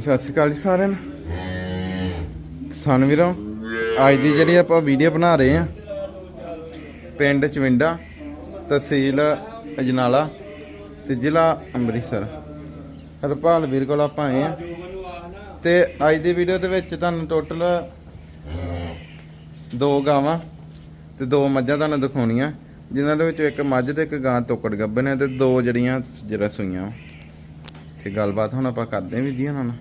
ਸਤਿ ਸ਼੍ਰੀ ਅਕਾਲ ਜੀ ਸਾਰਿਆਂ ਨੂੰ। ਕਿਸਾਨ ਵੀਰੋ, ਅੱਜ ਦੀ ਜਿਹੜੀ ਆਪਾਂ ਵੀਡੀਓ ਬਣਾ ਰਹੇ ਆ ਪਿੰਡ ਚਵਿੰਡਾ, ਤਹਿਸੀਲ ਅਜਨਾਲਾ ਤੇ ਜ਼ਿਲ੍ਹਾ ਅੰਮ੍ਰਿਤਸਰ। ਹਰਪਾਲ ਵੀਰ ਕੋਲ ਆਪਾਂ ਆਏ ਆ ਤੇ ਅੱਜ ਦੀ ਵੀਡੀਓ ਦੇ ਵਿੱਚ ਤੁਹਾਨੂੰ ਟੋਟਲ ਦੋ ਗਾਵਾਂ ਤੇ ਦੋ ਮੱਝਾਂ ਤੁਹਾਨੂੰ ਦਿਖਾਉਣੀਆਂ, ਜਿਨ੍ਹਾਂ ਦੇ ਵਿੱਚ ਇੱਕ ਮੱਝ ਤੇ ਇੱਕ ਗਾਂ ਤੋਕੜ ਗੱਬਨ ਹੈ ਤੇ ਦੋ ਜਿਹੜੀਆਂ ਜਿਹੜਾ ਸੂਈਆਂ ਤੇ ਗੱਲਬਾਤ ਹੁਣ ਆਪਾਂ ਕਰਦੇ ਹਾਂ ਵੀ ਜੀ ਉਹਨਾਂ ਨਾਲ।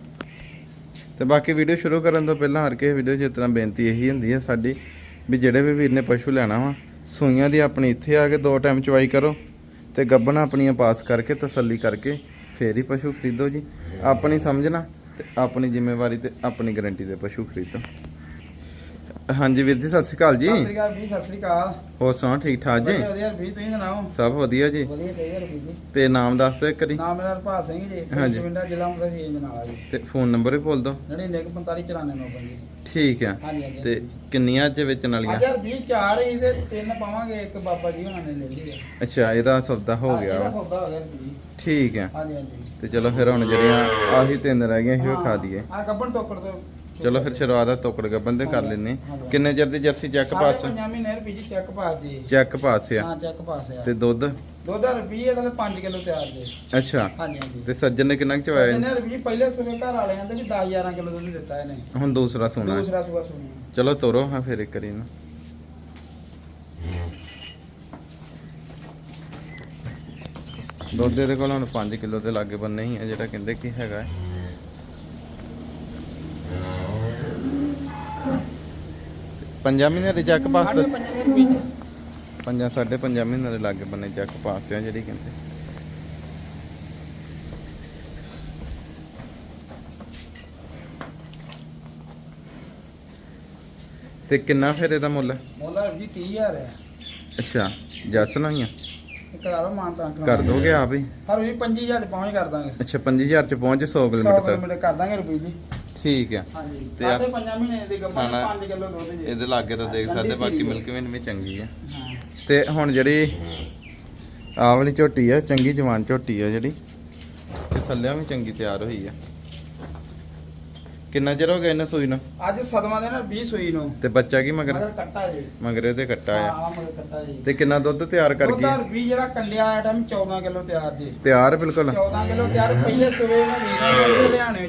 ਤੇ ਬਾਕੀ ਵੀਡੀਓ ਸ਼ੁਰੂ ਕਰਨ ਤੋਂ ਪਹਿਲਾਂ ਹਰ ਕਿਸੇ ਵੀਡੀਓ 'ਚ ਇਸ ਤਰ੍ਹਾਂ ਬੇਨਤੀ ਇਹੀ ਹੁੰਦੀ ਹੈ ਸਾਡੀ ਵੀ ਜਿਹੜੇ ਵੀ ਵੀਰ ਨੇ ਪਸ਼ੂ ਲੈਣਾ ਵਾ, ਸੂਈਆਂ ਦੀ ਆਪਣੀ ਇੱਥੇ ਆ ਕੇ ਦੋ ਟਾਈਮ ਚਵਾਈ ਕਰੋ ਤੇ ਗੱਬਣਾ ਆਪਣੀਆਂ ਪਾਸ ਕਰਕੇ ਤਸੱਲੀ ਕਰਕੇ ਫੇਰ ਹੀ ਪਸ਼ੂ ਖਰੀਦੋ ਜੀ। ਆਪਣੀ ਸਮਝਣਾ ਤੇ ਆਪਣੀ ਜ਼ਿੰਮੇਵਾਰੀ ਤੇ ਆਪਣੀ ਗਾਰੰਟੀ ਦੇ ਪਸ਼ੂ ਖਰੀਦੋ। ਹਾਂਜੀ ਵੀਰ ਜੀ ਸਤਿ ਸ਼੍ਰੀ ਅਕਾਲ ਜੀ। ਸਤਿ ਸ੍ਰੀ ਅਕਾਲ ਜੀ ਸਤਿ ਸ੍ਰੀ ਅਕਾਲ। ਹੋਰ ਸੁਣਾਓ ਠੀਕ ਠਾਕ ਜੀ? ਵਧੀਆ ਵਧੀਆ ਵੀ ਤੁਸੀਂ ਸੁਣਾਓ? ਸਭ ਵਧੀਆ ਜੀ। ਵਧੀਆ ਚਾਹੀਦਾ ਰਫੀ ਜੀ। ਤੇ ਨਾਮ ਦੱਸ ਦਿਓ ਇੱਕ ਵਾਰੀ। ਨਾਮ ਮੇਰਾ ਹਰਪਾਲ ਸਿੰਘ ਜੀ ਹਾਂਜੀ। ਪਿੰਡਾ ਜ਼ਿਲ੍ਹਾ ਮੁੰਡਾ ਜੀ ਜਨਾਲਾ ਜੀ। ਤੇ ਫੋਨ ਨੰਬਰ ਵੀ ਬੋਲ ਦਿਓ ਜਿਹੜੇ ਨਿਕ 4594 ਜੀ। ਠੀਕ ਆ। ਤੇ ਕਿੰਨੀਆਂ ਚ ਵੇਚਣ ਵਾਲੀਆਂ ਅੱਜ ਯਾਰ 20 ਚਾਰ ਹੀ ਤੇ ਤਿੰਨ ਪਾਵਾਂਗੇ ਇੱਕ ਬਾਬਾ ਜੀ ਉਹਨਾਂ ਨੇ ਲੈ ਲਈ ਆ। ਅੱਛਾ ਇਹਦਾ ਸੌਦਾ ਹੋ ਗਿਆ। ਇਹਦਾ ਸੌਦਾ ਹੋ ਗਿਆ ਠੀਕ ਆ। ਹਾਂਜੀ ਹਾਂਜੀ। ਤੇ ਚਲੋ ਫਿਰ ਹੁਣ ਜਿਹੜੀਆਂ ਆਹੀ ਤਿੰਨ ਰਹਿ ਗਈਆਂ ਇਹੋ ਖਾ ਦਈਏ। ਆ ਗੱਬਣ ਟੋਕਰ ਤੋਂ ਚਲੋ ਫਿਰ ਸ਼ੁਰੂਆਤ ਆ ਤੋਕੜ ਗੱਬਨ ਤੇ ਕਰ ਲੈਨੇ ਹਾਂਜੀ। ਕਿੰਨੇ ਚਿਰ ਦੀ ਜਰਸੀ ਚੈੱਕ ਸਾਡੇ ਪਾਸ? ਪੰਜਾਂ ਮਹੀਨੇ ਰੁਪਏ ਜੀ ਚੈੱਕ ਪਾਸ ਜੀ। ਚੈੱਕ ਪਾਸ ਆ। ਹਾਂ ਚੈੱਕ ਪਾਸ ਆ। ਤੇ ਦੁੱਧ? ਦੁੱਧ ਰੁਪਏ ਦਾ 5 ਕਿਲੋ ਤਿਆਰ ਜੀ। ਅੱਛਾ। ਹਾਂਜੀ ਹਾਂਜੀ। ਤੇ ਸੱਜਣ ਨੇ ਕਿੰਨਾ ਕੁ ਚਵਾਇਆ ਇਹਨੇ? ਰੁਪਏ ਪਹਿਲੇ ਸਵੇਰ ਘਰ ਵਾਲਿਆਂ ਤੇ ਵੀ 10 11 ਕਿਲੋ ਦੁੱਧ ਦਿੱਤਾ ਇਹਨੇ। ਹੁਣ ਦੂਸਰਾ ਸੋਨਾ ਦੂਸਰਾ ਸੂਆ ਸੁਣਿਆ ਚਲੋ ਤੋਰੋ ਹਾਂ ਫਿਰ ਇੱਕ ਕਰੀ ਨਾ ਦੁੱਧ ਦੇ ਕੋਲ ਹੁਣ 5 ਕਿਲੋ ਦੇ ਲਾਗੇ ਬੰਨੇ ਹੀ ਆ ਜਿਹੜਾ ਕਹਿੰਦੇ ਕੀ ਹੈਗਾ ਹੈ। ਪੰਜਾਂ ਮਹੀਨੇ ਦੇ ਚੱਕ ਪਾਸ ਦਾ ਪੰਜ ਸਾਢੇ ਪੰਜਾਂ ਮਹੀਨੇ ਦੇ ਲਾਗੇ ਬੰਨੇ ਚੱਕ ਪਾਸ ਆ ਜਿਹੜੀ ਕਹਿੰਦੇ। ਤੇ ਕਿੰਨਾ ਫਿਰ ਇਹਦਾ ਮੁੱਲ? ਮੁੱਲ ਜੀ 30000 ਹੈ ਅੱਛਾ ਜੱਸ ਇਹ ਕਰਾ ਲਓ ਦੋਗੇ ਆਪ ਹੀ? ਹਰ ਵੀ 25000 ਚ ਪਹੁੰਚ ਕਰ ਦਾਂਗੇ। ਅੱਛਾ 25000 ਚ ਪਹੁੰਚ 100 100 ਕਿਲੋਮੀਟਰ ਤੱਕ? ਕਿਲੋਮੀਟਰ ਕਰ ਦਾਂਗੇ ਰੁਪਏ ਜੀ ਠੀਕ ਆ। ਹਾਂਜੀ। ਤੇ ਤੇ ਆਪ- ਸਾਡੇ ਪੰਜਾਂ ਮਹੀਨੇ ਦੀ ਗੱਬਾ ਖਾਣਾ- 5 ਕਿਲੋ ਦੁੱਧ ਜੀ। ਇਹਦੇ ਲਾਗੇ ਤਾਂ ਦੇਖ ਸਕਦੇ ਬਾਕੀ ਮਿਲਕ ਵੀ ਵੀ ਚੰਗੀ ਆ। ਹਾਂ। ਤੇ ਹੁਣ ਜਿਹੜੀ ਆਹ ਵਾਲੀ ਝੋਟੀ ਆ ਚੰਗੀ ਜਵਾਨ ਝੋਟੀ ਆ ਜਿਹੜੀ ਤੇ ਥੱਲਿਆਂ ਵੀ ਚੰਗੀ ਤਿਆਰ ਹੋਈ ਆ। ਕਿੰਨਾ ਚਿਰ ਹੋ ਗਿਆ ਇਹਨਾਂ ਸੂਈ ਨੂੰ? ਅੱਜ ਸਦਮਾ ਦੇ ਨਾਲ 20 ਸੂਈ ਨੂੰ। ਤੇ ਬੱਚਾ ਕੀ ਮਗਰ? ਮਗਰ ਕੱਟਾ ਜੀ। ਮਗਰ ਇਹਦੇ ਕੱਟਾ ਆ। ਹਾਂ ਮਗਰ ਕੱਟਾ ਜੀ। ਤੇ ਕਿੰਨਾ ਦੁੱਧ ਤਿਆਰ ਕਰ ਉਹਦਾ ਗਈ? ਰੁਪਏ ਜਿਹੜਾ ਕੰਡੇ ਵਾਲਾ ਟਾਈਮ 14 ਕਿਲੋ ਤਿਆਰ ਜੀ। ਤਿਆਰ ਬਿਲਕੁਲ। 14 ਕਿਲੋ ਤਿਆਰ ਪਹਿਲੇ ਸਵੇ ਨਾ ਵੀਰ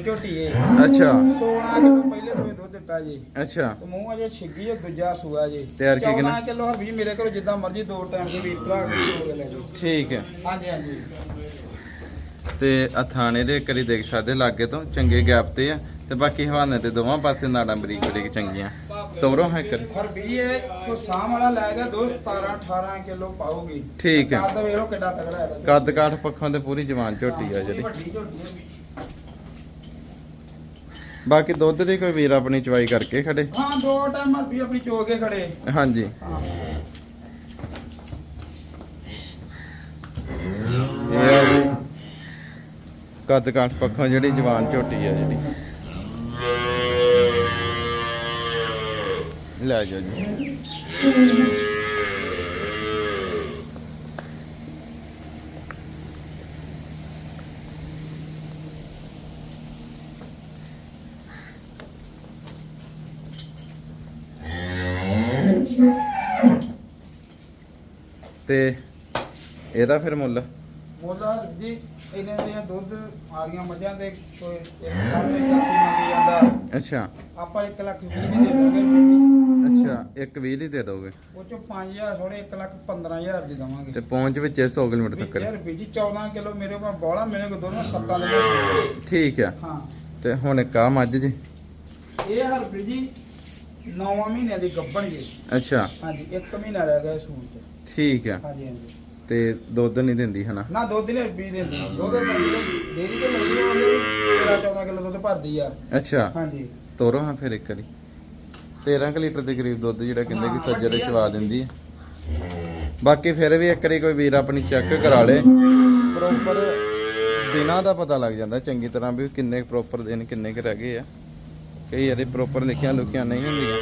ਝੋਟੀ ਏ। ਅੱਛਾ। 16 ਕਿਲੋ ਪਹਿਲੇ ਸਵੇ ਦੁੱਧ ਦਿੱਤਾ ਜੀ। ਅੱਛਾ। ਤੇ ਮੂੰਹ ਅਜੇ ਛਿੱਗੀ ਜੋ ਦੂਜਾ ਸੂਆ ਜੀ। ਤਿਆਰ ਕੀ 14 ਕਿੰਨਾ? ਕਿਲੋ ਹਰ ਵੀ ਮੇਰੇ ਕੋਲ ਜਿੱਦਾਂ ਮਰਜ਼ੀ ਦੋ ਟਾਈਮ ਦੇ ਵੀਰ ਭਰਾ ਕੇ ਲੈ ਜੀ ਠੀਕ ਹੈ ਹਾਂਜੀ ਹਾਂਜੀ। ਤੇ ਆ ਥਾਣੇ ਦੇ ਕਰੀ ਦੇਖ ਸਕਦੇ ਲਾਗੇ ਤੋਂ ਚੰਗੇ ਗੈਪ ਤੇ ਆ। ਤੇ ਬਾਕੀ ਹਵਾਨੇ ਤੇ ਦੋਵਾਂ ਪਾਸੇ ਨਾੜਾਂ ਬਰੀਕ ਬਰੀਕ ਚੰਗੀਆਂ। ਤੋਰੋ ਹਾਂ ਇੱਕ ਹਰ ਵੀ ਇਹ ਕੋ ਸਾਮ ਵਾਲਾ ਲੈ ਗਿਆ ਦੋ 17 18 ਕਿਲੋ ਪਾਉਗੀ ਠੀਕ ਹੈ। ਕੱਦ ਵੇਖੋ ਕਿੱਡਾ ਤਗੜਾ ਹੈ ਕੱਦ ਕਾਠ ਪੱਖੋਂ ਤੇ ਪੂਰੀ ਜਵਾਨ ਝੋਟੀ ਆ ਜਿਹੜੀ। ਵੱਡੀ ਝੋਟੀ ਹੈ ਬਾਕੀ ਦੁੱਧ ਦੀ ਕੋਈ ਵੀਰ ਆਪਣੀ ਚਵਾਈ ਕਰਕੇ ਖੜੇ। ਹਾਂ ਦੋ ਟਾਈਮ ਵੀ ਆਪਣੀ ਚੋ ਕੇ ਖੜੇ। ਹਾਂਜੀ। ਹਾਂ ਇਹ ਆ ਜੀ ਕੱਦ ਕਾਠ ਪੱਖੋਂ ਜਿਹੜੀ ਜਵਾਨ ਝੋਟੀ ਆ ਜਿਹੜੀ। ਲੈ ਜਾਓ ਜੀ। ਤੇ ਇਹਦਾ ਫਿਰ ਮੁੱਲ? ਮੋਲਾ ਜੀ ਇਹਨਾਂ ਦੀਆਂ ਦੁੱਧ ਆ ਗਈਆਂ ਮੱਝਾਂ ਦੇ ਕੋਈ ਇੱਕ ਸਾਹਮਣੇ 80 ਮੰਗੀ ਜਾਂਦਾ। ਅੱਛਾ। ਆਪਾਂ 1 ਲੱਖ 20 ਦੀ ਦੇ ਦਾਂਗੇ। ਅੱਛਾ ਇੱਕ 20 ਦੀ ਦੇ ਦੋਗੇ। ਉਹ ਚੋਂ 5000 ਥੋੜੇ 1 ਲੱਖ 15000 ਦੀ ਦਵਾਂਗੇ। ਤੇ ਪਹੁੰਚ ਵਿੱਚ 100 ਕਿਲੋਮੀਟਰ ਤੱਕ ਯਾਰ ਬੀਜੀ 14 ਕਿਲੋ ਮੇਰੇ ਕੋਲ ਬੋਲਾ ਮੇਰੇ ਕੋਲ ਦੋਨੋਂ ਸੱਤਾਂ ਦੇ ਵਿੱਚ। ਠੀਕ ਆ। ਹਾਂ। ਤੇ ਹੁਣ ਇੱਕ ਆ ਮੱਝ ਜੀ। ਇਹ ਹਰ ਬੀਜੀ 9 ਮਹੀਨਿਆਂ ਦੀ ਗੱਭਣ ਜੀ ਅੱਛਾ। ਹਾਂਜੀ 1 ਮਹੀਨਾ ਰਹਿ ਗਿਆ ਸੂਣ ਚ ਠੀਕ ਆ। ਹਾਂਜੀ ਹਾਂਜੀ। ਤੇ ਦੁੱਧ ਨਹੀਂ ਦਿੰਦੀ ਹਨਾ? ਨਾ ਦੁੱਧ ਨੇ ਬੀ ਦਿੰਦੀ। ਦੁੱਧ ਸੰਗੀ ਡੇਰੀ ਤੋਂ ਲਈ ਉਹਨੇ 13 14 ਕਿਲੋ ਦੁੱਧ ਭਰਦੀ ਆ। ਅੱਛਾ। ਹਾਂਜੀ। ਤੋਰੋ ਹਾਂ ਫਿਰ ਇੱਕ ਵਾਰੀ। 13 ਕੁ ਲੀਟਰ ਦੇ ਕਰੀਬ ਦੁੱਧ ਜਿਹੜਾ ਕਹਿੰਦੇ ਕਿ ਸੱਜਰੇ ਚਵਾ ਦਿੰਦੀ ਹੈ ਬਾਕੀ ਫਿਰ ਵੀ ਇੱਕ ਵਾਰੀ ਕੋਈ ਵੀਰ ਆਪਣੀ ਚੈੱਕ ਕਰਾ ਲੇ। ਪ੍ਰੋਪਰ ਦਿਨਾਂ ਦਾ ਪਤਾ ਲੱਗ ਜਾਂਦਾ ਚੰਗੀ ਤਰ੍ਹਾਂ ਵੀ ਕਿੰਨੇ ਪ੍ਰੋਪਰ ਦਿਨ ਕਿੰਨੇ ਕੁ ਰਹਿ ਗਏ ਆ। ਕਈ ਵਾਰੀ ਪ੍ਰੋਪਰ ਲਿਖਿਆ ਲੁਕਿਆ ਨਹੀਂ ਹੁੰਦੀਆਂ।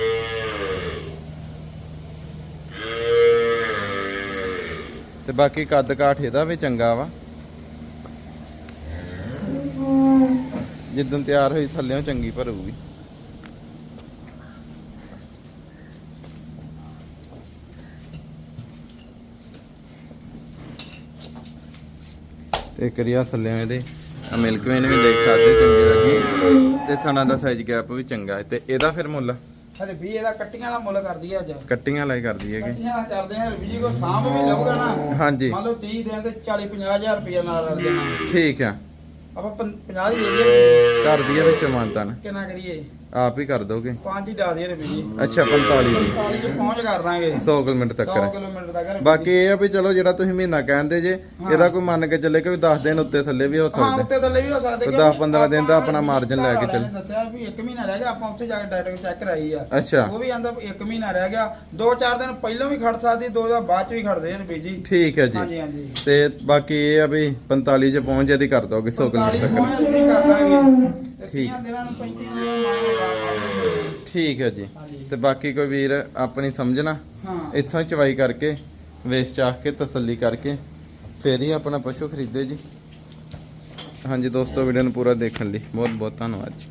ਤੇ ਬਾਕੀ ਕੱਦ ਕਾਠ ਇਹਦਾ ਵੀ ਚੰਗਾ ਵਾ। ਜਿੱਦਣ ਤਿਆਰ ਹੋਈ ਥੱਲੇੋਂ ਚੰਗੀ ਭਰੂਗੀ। ਤੇ ਕਰਿਆ ਥੱਲੇੋਂ ਇਹਦੇ ਆ ਮਿਲਕ ਵੀ ਦੇਖ ਸਕਦੇ, ਚੰਗੀ ਲੱਗੀ। ਤੇ ਥਣਾ ਦਾ ਸਾਈਜ਼ ਗੈਪ ਵੀ ਚੰਗਾ। ਤੇ ਇਹਦਾ ਫਿਰ ਮੁੱਲ? ਹਲੇ ਵੀ ਇਹਦਾ ਕੱਟੀਆਂ ਵਾਲਾ ਮੁੱਲ ਕਰਦੀ ਆ ਅੱਜ। ਕੱਟੀਆਂ ਲਈ ਕਰਦੀ ਹੈਗੀ। ਕੱਟੀਆਂ ਵਾਲਾ ਕਰਦੇ ਆ ਰਵੀ ਕੋ ਸਾਂਭ ਵੀ ਲਊਗਾ ਨਾ। ਹਾਂਜੀ। ਮੰਨ ਲਓ 30 ਦਿਨ ਤੇ 40 50000 ਰੁਪਏ ਨਾਲ ਰਲ ਜਾਣਾ। ਠੀਕ ਆ। ਆਪਾਂ 50 ਦੀ ਦੇ ਦਈਏ। ਘਰ ਦੀ ਆ ਵਿੱਚੋਂ ਮਾਨਤਨ। ਕਿੰਨਾ ਕਰੀਏ? ਆਪ ਹੀ ਕਰ ਦੋਗੇ। ਪੰਜ ਹੀ ਡਾ ਦਈਏ ਰਵੀ ਜੀ। ਅੱਛਾ 45 ਦੀ। 45 ਚ ਪਹੁੰਚ ਕਰ ਦਾਂਗੇ। 100 ਕਿਲੋਮੀਟਰ 100 ਤੱਕ ਕਿਲੋਮੀਟਰ ਤੱਕ ਬਾਕੀ ਜੀ। ਇਹ ਆ ਵੀ ਚਲੋ ਜਿਹੜਾ ਤੁਸੀਂ ਮਹੀਨਾ ਕਹਿੰਦੇ ਜੇ ਹਾਂ। ਇਹਦਾ ਕੋਈ ਮੰਨ ਕੇ ਚੱਲੇ ਕਿ ਵੀ 10 ਦਿਨ ਉੱਤੇ ਥੱਲੇ ਵੀ ਹੋ ਹਾਂ ਸਕਦੇ। ਉੱਤੇ ਥੱਲੇ ਵੀ ਹੋ ਸਕਦੇ ਤੇ ਕਿਉਂਕਿ 10 15 ਦਿਨ ਦਾ ਆਪਾਂ ਆਪਣਾ margin ਲੈ ਕੇ ਚੱਲ। ਦੱਸਿਆ ਵੀ 1 ਮਹੀਨਾ ਰਹਿ ਗਿਆ ਆਪਾਂ ਉੱਥੇ ਜਾ ਕੇ ਡਾਇਰੈਕਟ ਚੈੱਕ ਕਰਾਈ ਆ। ਅੱਛਾ। ਉਹ ਵੀ ਆਂਦਾ 1 ਮਹੀਨਾ ਰਹਿ ਗਿਆ 2-4 ਦਿਨ ਪਹਿਲਾਂ ਵੀ ਖੜ ਸਕਦੀ ਦੋ ਦਿਨ ਬਾਅਦ ਚ ਵੀ ਖੜਦੇ ਨੇ ਬੀਜੀ ਠੀਕ ਹੈ ਜੀ। ਹਾਂਜੀ ਹਾਂਜੀ। ਤੇ ਬਾਕੀ ਇਹ ਆ ਵੀ 45 ਚ ਪਹੁੰਚ ਜਦੀ ਕਰ ਦੋਗੇ 100 ਕਿਲੋਮੀਟਰ ਤੱਕ ਪਹੁੰਚ ਵੀ ਕਰ ਦਾਂਗੇ। ਤੇ ਠੀਕ। 30 ਦਿਨਾਂ ਨੂੰ 35 ਦਿਨਾਂ ਨੂੰ ਮਾਰੇਗਾ ਠੀਕ ਹੈ ਜੀ। ਹਾਂਜੀ। ਤੇ ਬਾਕੀ ਕੋਈ ਵੀਰ ਆਪਣੀ ਸਮਝਣਾ ਹਾਂ। ਇੱਥੋਂ ਹੀ ਚਵਾਈ ਕਰਕੇ ਵੇਚ ਚਾਖ ਕੇ ਤਸੱਲੀ ਕਰਕੇ ਫੇਰ ਹੀ ਆਪਣਾ ਪਸ਼ੂ ਖਰੀਦੇ ਜੀ। ਹਾਂਜੀ ਦੋਸਤੋ ਵੀਡੀਓ ਨੂੰ ਪੂਰਾ ਦੇਖਣ ਲਈ ਬਹੁਤ ਬਹੁਤ ਧੰਨਵਾਦ ਜੀ।